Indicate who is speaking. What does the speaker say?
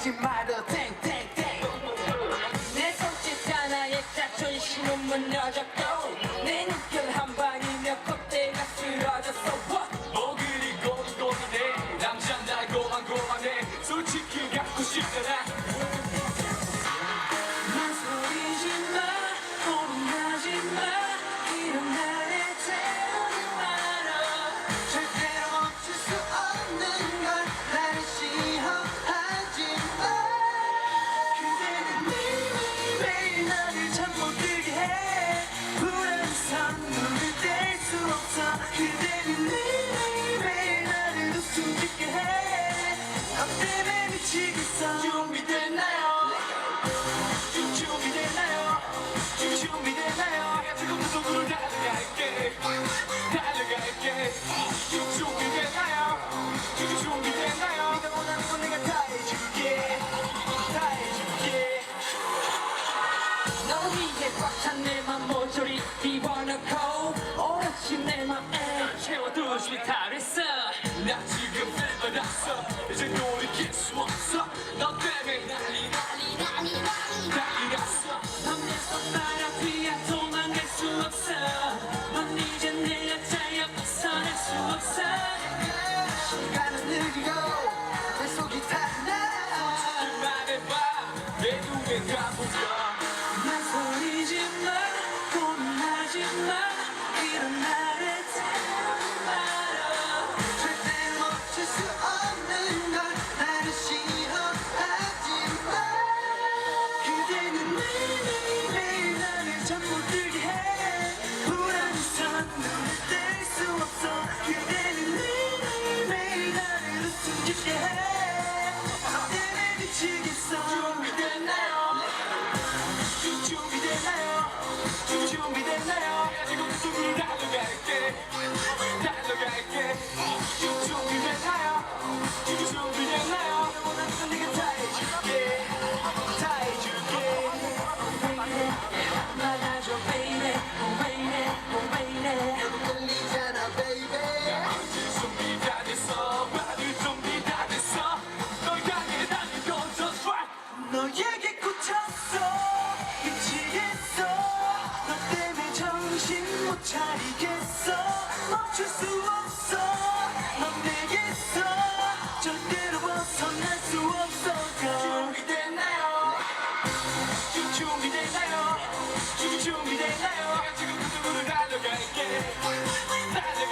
Speaker 1: 던지지
Speaker 2: 말어. 땡땡땡. 내 손짓
Speaker 1: 하나에 짜춘 신음문 여적 때문에 미치겠어
Speaker 3: 준비됐나요? 준- 준비됐나요? 준- 준비됐나요? 지금부터 눈을 달려갈게 달려갈게 준- 준비됐나요? 준- 준비됐나요?
Speaker 2: 네가 원하는 건 내가 다 해줄게 다 해줄게
Speaker 1: 너 위에 꽉찬내맘 모조리 집어넣고 오롯이 내 맘에 채워두고 싶다 그랬어.
Speaker 3: 나 지금 벨받았어. 이제 돌이킬 수 없어. 너 때문에 난리 난리 난리 난리 난리 났어
Speaker 1: 손바닥 뒤야 도망갈 수 없어. 넌 이제 내 여자야 벗어날 수 없어.
Speaker 2: 시간은 느리고 내 속이 타나.
Speaker 3: 말해봐. 내 눈에 가보자
Speaker 1: Yeah. 못 차리겠어. 멈출 수 없어. 넌 내겠어. 절대로 벗어날 수 없어. 준비됐나요? 지금 준비됐나요? 지금 준비됐나요? 내가 지금 그 누구를 달려갈게. 달려갈게